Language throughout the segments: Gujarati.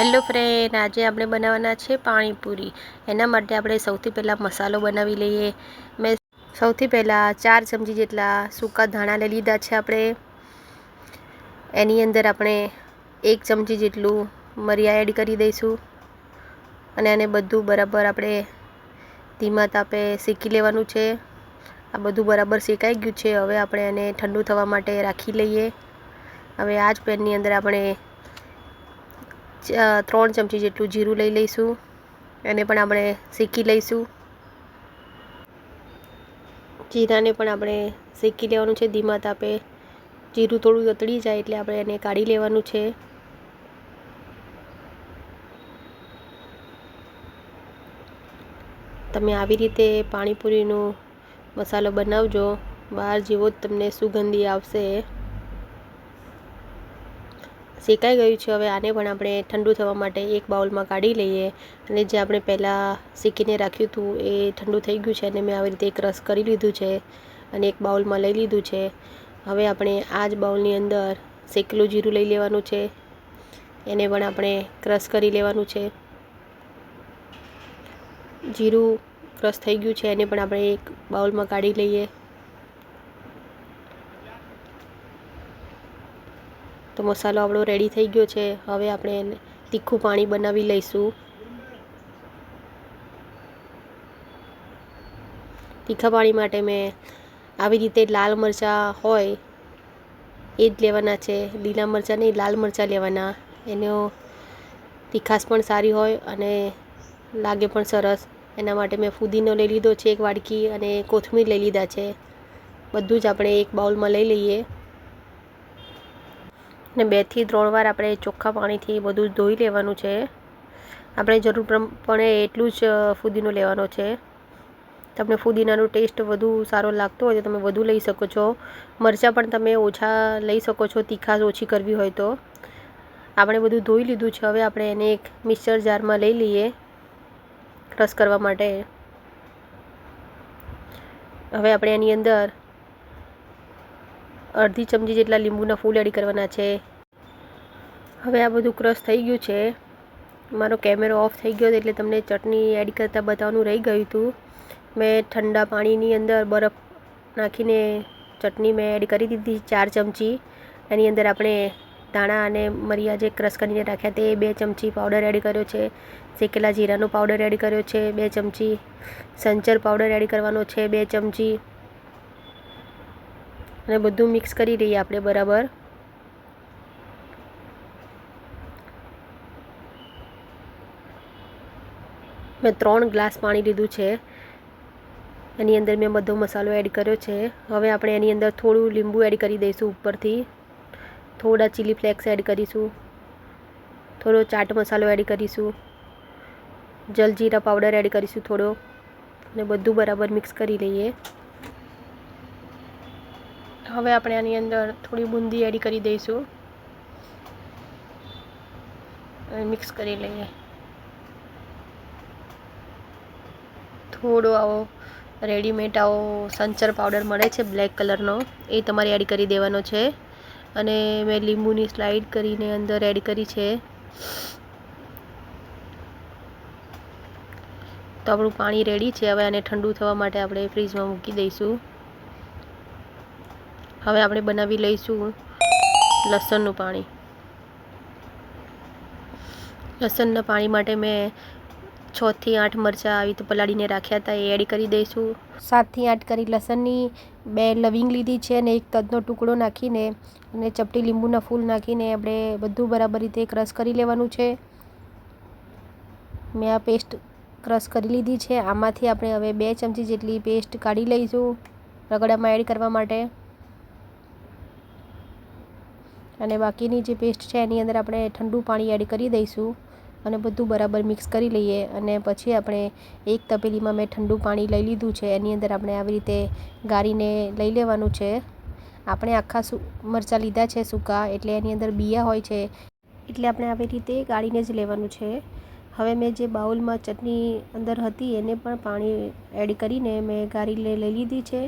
હેલો ફ્રેન્ડ, આજે આપણે બનાવવાના છે પાણીપુરી. એના માટે આપણે સૌથી પહેલાં મસાલો બનાવી લઈએ. મેં સૌથી પહેલાં ચાર ચમચી જેટલા સૂકા ધાણા લઈ લીધા છે આપણે. એની અંદર આપણે એક ચમચી જેટલું મરિયા એડ કરી દઈશું. અને આને બધું બરાબર આપણે ધીમા તાપે શેકી લેવાનું છે. આ બધું બરાબર શેકાઈ ગયું છે. હવે આપણે એને ઠંડુ થવા માટે રાખી લઈએ. હવે આ જ પેનની અંદર આપણે ત્રણ ચમચી જેટલું જીરું લઈ લઈશું. એને પણ આપણે શેકી લઈશું. જીરાને પણ આપણે શેકી લેવાનું છે. ધીમા તાપે જીરું થોડું અતળી જાય એટલે આપણે એને કાઢી લેવાનું છે. તમે આવી રીતે પાણીપુરીનો મસાલો બનાવજો. બહાર જેવો જ તમને સુગંધી આવશે. શેકાઈ ગયું છે. હવે આને પણ આપણે ઠંડુ થવા માટે એક બાઉલમાં કાઢી લઈએ. અને જે આપણે પહેલાં શેકીને રાખ્યું હતું એ ઠંડુ થઈ ગયું છે અને મેં આવી રીતે એક રસ કરી લીધું છે અને એક બાઉલમાં લઈ લીધું છે. હવે આપણે આ જ બાઉલની અંદર શેકેલું જીરું લઈ લેવાનું છે. એને પણ આપણે ક્રશ કરી લેવાનું છે. જીરું ક્રશ થઈ ગયું છે. એને પણ આપણે એક બાઉલમાં કાઢી લઈએ. તો મસાલો આપણો રેડી થઈ ગયો છે. હવે આપણે તીખું પાણી બનાવી લઈશું. તીખા પાણી માટે મેં આવી રીતે લાલ મરચાં હોય એ જ લેવાના છે. લીલા મરચાં નહીં, લાલ મરચાં લેવાના. એનો તીખાશ પણ સારી હોય અને લાગે પણ સરસ. એના માટે મેં ફુદીનો લઈ લીધો છે, એક વાડકી અને કોથમીર લઈ લીધા છે. બધું જ આપણે એક બાઉલમાં લઈ લઈએ. ને બેથી ત્રણ વાર આપણે ચોખ્ખા પાણીથી બધું ધોઈ લેવાનું છે. આપણે જરૂર પ્રમાણે એટલું જ ફુદીનો લેવાનો છે. તમને ફુદીનાનો ટેસ્ટ વધુ સારો લાગતો હોય તો તમે વધુ લઈ શકો છો. મરચાં પણ તમે ઓછા લઈ શકો છો, તીખાશ ઓછી કરવી હોય તો. આપણે બધું ધોઈ લીધું છે, હવે આપણે એને એક મિક્સર જારમાં લઈ લઈએ ક્રશ કરવા માટે. હવે આપણે એની અંદર અડધી ચમચી જેટલા લીંબુના ફૂલ એડ કરવાના છે. હવે આ બધું ક્રશ થઈ ગયું છે. મારો કેમેરો ઓફ થઈ ગયો એટલે તમને ચટણી એડ કરતાં બતાવવાનું રહી ગયું હતું. મેં ઠંડા પાણીની અંદર બરફ નાખીને ચટણી મેં એડ કરી દીધી ચાર ચમચી. એની અંદર આપણે ધાણા અને મરિયા જે ક્રશ કરીને રાખ્યા તે બે ચમચી પાવડર એડ કર્યો છે. શેકેલા જીરાનો પાવડર એડ કર્યો છે બે ચમચી. સંચર પાવડર એડ કરવાનો છે બે ચમચી. અને બધું મિક્સ કરી રહીએ આપણે બરાબર. મેં ત્રણ ગ્લાસ પાણી લીધું છે. એની અંદર મેં બધો મસાલો એડ કર્યો છે. હવે આપણે એની અંદર થોડું લીંબુ એડ કરી દઈશું ઉપરથી. થોડા ચીલી ફ્લેક્સ એડ કરીશું. થોડો ચાટ મસાલો એડ કરીશું. જલજીરા પાવડર એડ કરીશું થોડો. અને બધું બરાબર મિક્સ કરી લઈએ. હવે આપણે આની અંદર થોડી બુંદી એડ કરી દઈશું. મિક્સ કરી લઈએ. થોડો આવો રેડીમેડ આવો, સંચર પાવડર મળે છે બ્લેક કલરનો એ તમારે એડ કરી દેવાનો છે. અને મેં લીંબુની સ્લાઇડ કરીને અંદર એડ કરી છે. તો આપણું પાણી રેડી છે. હવે આને ઠંડુ થવા માટે આપણે ફ્રીજમાં મૂકી દઈશું. હવે આપણે બનાવી લઈશું લસણનું પાણી. લસણના પાણી માટે મેં છથી આઠ મરચાં આવી રીતે પલાળીને રાખ્યા હતા, એ એડ કરી દઈશું. સાતથી આઠ કરી લસણની બે લવિંગ લીધી છે અને એક તજનો ટુકડો નાખીને અને ચપટી લીંબુના ફૂલ નાખીને આપણે બધું બરાબર રીતે ક્રશ કરી લેવાનું છે. મેં આ પેસ્ટ ક્રશ કરી લીધી છે, આમાંથી આપણે હવે બે ચમચી જેટલી પેસ્ટ કાઢી લઈશું રગડામાં એડ કરવા માટે. અને બાકીની જે પેસ્ટ છે, એની અંદર આપણે ઠંડુ પાણી એડ કરી દઈશું. અને બધું બરાબર મિક્સ કરી લઈએ અને પછી આપણે એક તપેલીમાં મેં ઠંડુ પાણી લઈ લીધું છે. એની અંદર આપણે આવી રીતે ગાળીને લઈ લેવાનું છે. આપણે આખા મરચાં લીધા છે સૂકા, એટલે એની અંદર બિયા હોય છે. એટલે આપણે આવી રીતે ગાળીને જ લેવાનું છે. હવે મેં જે બાઉલમાં ચટણી અંદર હતી એને પણ પાણી એડ કરીને મેં ગાળીને લઈ લીધી છે.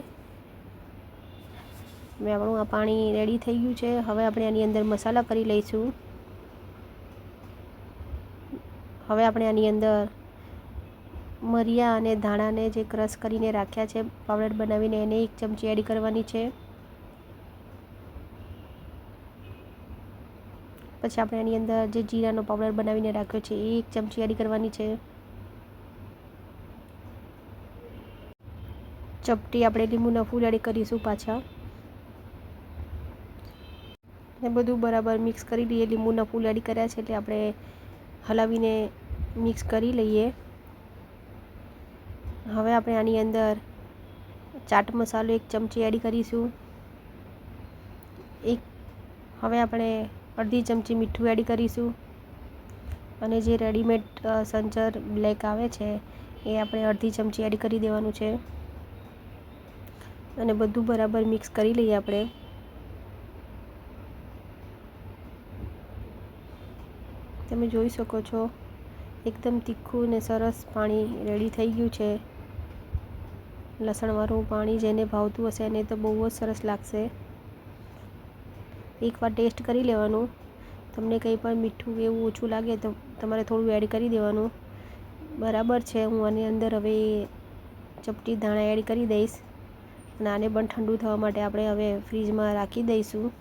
મેં આપણું આ પાણી રેડી થઈ ગયું છે. હવે આપણે આની અંદર મસાલા કરી લઈશું. હવે આપણે આની અંદર મરિયા અને ધાણાને જે ક્રશ કરીને રાખ્યા છે, પાવડર બનાવીને એને એક ચમચી એડ કરવાની છે. પછી આપણે એની અંદર જે જીરાનો પાવડર બનાવીને રાખ્યો છે, એ એક ચમચી એડ કરવાની છે. ચપટી આપણે લીંબુના ફૂલ એડ કરીશું પાછા. ને બધું બરાબર મિક્સ કરી દઈએ લીંબુના ફૂલ એડ કર્યા છે, એટલે આપણે હલાવીને મિક્સ કરી લઈએ. હવે આપણે આની અંદર ચાટ મસાલો એક ચમચી એડ કરીશું. એક, હવે આપણે અડધી ચમચી મીઠું એડ કરીશું. અને જે રેડીમેડ સંચર બ્લેક આવે છે, એ આપણે અડધી ચમચી એડ કરી દેવાનું છે. અને બધું બરાબર મિક્સ કરી લઈએ આપણે. તમે જોઈ શકો છો. એકદમ તીખું ને સરસ પાણી રેડી થઈ ગયું છે. લસણવાળું પાણી જેને ભાવતું હશે એને તો બહુ જ સરસ લાગશે. એકવાર ટેસ્ટ કરી લેવાનું. તમને કંઈ પણ મીઠું એવું ઓછું લાગે તો તમારે થોડું એડ કરી દેવાનું. બરાબર છે, હું આની અંદર હવે ચપટી ધાણા એડ કરી દઈશ. અને આને પણ ઠંડુ થવા માટે આપણે હવે ફ્રીજમાં રાખી દઈશું.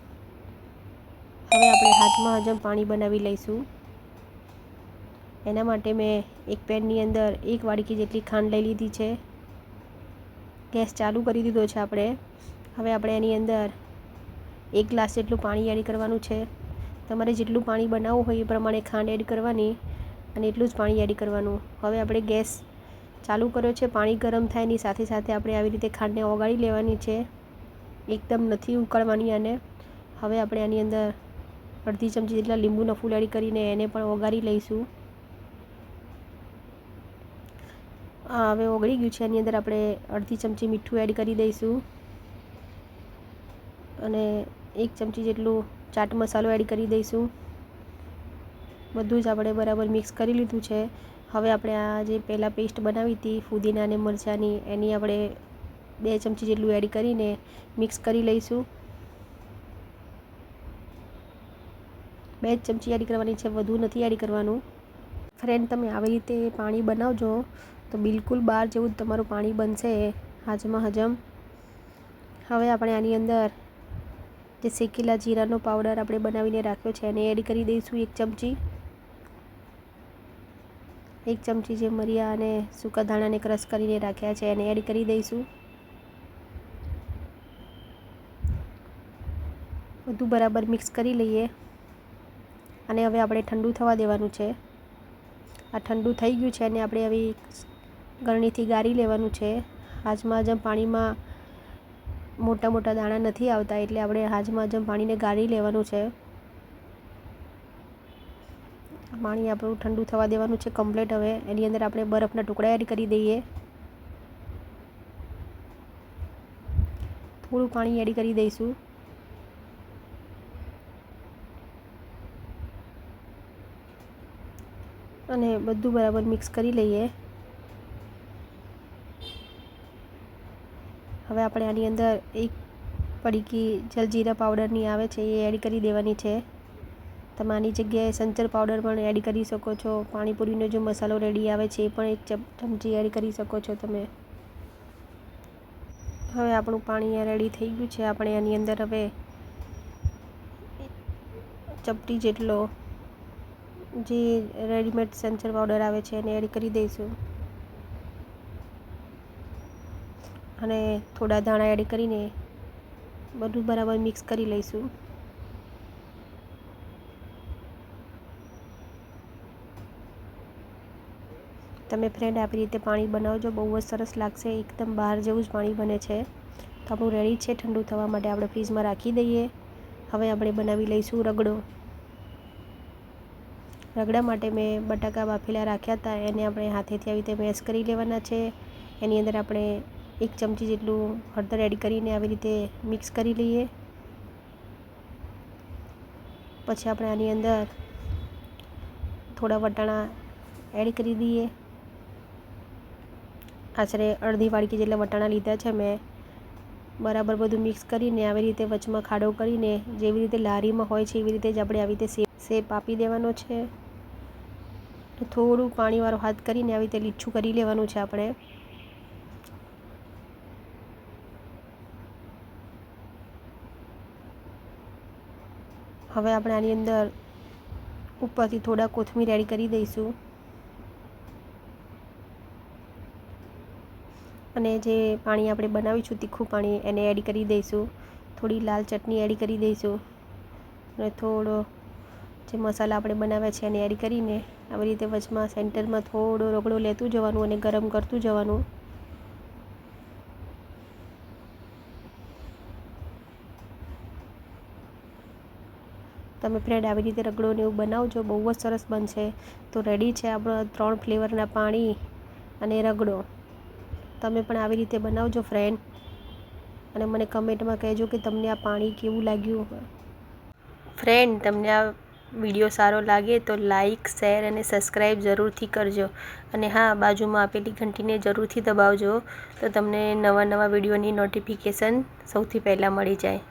હવે આપણે હાથમાં હજમ પાણી બનાવી લઈશું. એના માટે મેં એક પેનની અંદર એક વાડકી જેટલી ખાંડ લઈ લીધી છે. ગેસ ચાલુ કરી દીધો છે આપણે. હવે આપણે એની અંદર એક ગ્લાસ જેટલું પાણી એડ કરવાનું છે. તમારે જેટલું પાણી બનાવવું હોય એ પ્રમાણે ખાંડ એડ કરવાની અને એટલું જ પાણી એડ કરવાનું. હવે આપણે ગેસ ચાલુ કર્યો છે. પાણી ગરમ થાય એની સાથે સાથે આપણે આવી રીતે ખાંડને ઓગાળી લેવાની છે. એકદમ નથી ઉકાળવાની આને. હવે આપણે આની અંદર અડધી ચમચી જેટલા લીંબુના ફૂલ એડ કરીને એને પણ ઓગાળી લઈશું. હવે ઓગળી ગયું છે. એની અંદર આપણે અડધી ચમચી મીઠું એડ કરી દઈશું. અને એક ચમચી જેટલું ચાટ મસાલો એડ કરી દઈશું. બધું જ આપણે બરાબર મિક્સ કરી લીધું છે. હવે આપણે આ જે પહેલાં પેસ્ટ બનાવી હતી, ફુદીના અને મરચાંની, એની આપણે બે ચમચી જેટલું એડ કરીને મિક્સ કરી લઈશું. બે જ ચમચી એડ કરવાની છે. વધુ નથી એડ કરવાનું. ફ્રેન્ડ, તમે આવી રીતે પાણી બનાવજો. તો બિલકુલ બહાર જેવું જ તમારું પાણી બનશે હાજમાં હજમ. હવે આપણે આની અંદર જે શેકેલા જીરાનો પાવડર આપણે બનાવીને રાખ્યો છે એને એડ કરી દઈશું એક ચમચી. એક ચમચી જે મરિયા અને સૂકા ધાણાને ક્રશ કરીને રાખ્યા છે એને એડ કરી દઈશું. બધું બરાબર મિક્સ કરી લઈએ. અને હવે આપણે ઠંડુ થવા દેવાનું છે. આ ઠંડુ થઈ ગયું છે અને આપણે હવે ગરણીથી ગાળી લેવાનું છે. હાજમાં જેમ પાણીમાં મોટા મોટા દાણા નથી આવતા એટલે આપણે હાજમાં જેમ પાણીને ગાળી લેવાનું છે. પાણી આપણું ઠંડુ થવા દેવાનું છે કમ્પ્લેટ હવે. એની અંદર આપણે બરફના ટુકડા એડ કરી દઈએ. થોડું પાણી એડ કરી દઈશું. અને બધું બરાબર મિક્સ કરી લઈએ. હવે આપણે આની અંદર એક પડીકી જલજીરા પાવડરની આવે છે, એ એડ કરી દેવાની છે. તમે આની જગ્યાએ સંચર પાવડર પણ એડ કરી શકો છો. પાણીપુરીનો જે મસાલો રેડી આવે છે, એ પણ એક ચમચી એડ કરી શકો છો તમે. હવે આપણું પાણી રેડી થઈ ગયું છે. આપણે આની અંદર હવે ચપટી જેટલો જે રેડીમેડ સંચર પાવડર આવે છે, એને એડ કરી દઈશું. અને થોડા ધાણા એડ કરીને બધું બરાબર મિક્સ કરી લઈશું. તમે ફ્રેન્ડ આવી રીતે પાણી બનાવજો, બહુ જ સરસ લાગશે. એકદમ બહાર જેવું જ પાણી બને છે. તો આપણું રેડી છે, ઠંડુ થવા માટે આપણે ફ્રીજમાં રાખી દઈએ. હવે આપણે બનાવી લઈશું રગડો. રગડા માટે મેં બટાકા બાફેલા રાખ્યા હતા. એને આપણે હાથેથી આવી રીતે મેશ કરી લેવાના છે. એની અંદર આપણે એક ચમચી જેટલું હળદર એડ કરીને આવી રીતે મિક્સ કરી લઈએ. પછી આપણે આની અંદર થોડા વટાણા એડ કરી દઈએ. આશરે અડધી વાડકી જેટલા વટાણા લીધા છે મેં. બરાબર બધું મિક્સ કરીને આવી રીતે વચમાં ખાડો કરીને જેવી રીતે લારીમાં હોય છે એવી રીતે જ આપણે આવી રીતે શેપ આપી દેવાનો છે. થોડું પાણીવાળો હાથ કરીને આવી રીતે લીચું કરી લેવાનું છે આપણે. હવે આપણે આની અંદર ઉપરથી થોડા કોથમીર એડ કરી દઈશું. અને જે પાણી આપણે બનાવીશું, તીખું પાણી, એને એડ કરી દઈશું. થોડી લાલ ચટણી એડ કરી દઈશું. અને થોડો જે મસાલા આપણે બનાવ્યા છે એને એડ કરીને આવી રીતે વચમાં સેન્ટરમાં થોડો રગડો લેતું જવાનું અને ગરમ કરતું જવાનું. તમે ફ્રેન્ડ આવી રીતે રગડો ને એવું બનાવજો, બહુ જ સરસ બનશે. તો રેડી છે આપણો ત્રણ ફ્લેવરના પાણી અને રગડો. તમે પણ આવી રીતે બનાવજો ફ્રેન્ડ અને મને કમેન્ટમાં કહેજો કે તમને આ પાણી કેવું લાગ્યું. ફ્રેન્ડ તમને આ વીડિયો સારો લાગે તો લાઈક શેર અને સબસ્ક્રાઈબ જરૂરથી કરજો. અને હા, બાજુમાં આપેલી ઘંટીને જરૂરથી દબાવજો તો તમને નવા નવા વિડીયોની નોટિફિકેશન સૌથી પહેલાં મળી જાય.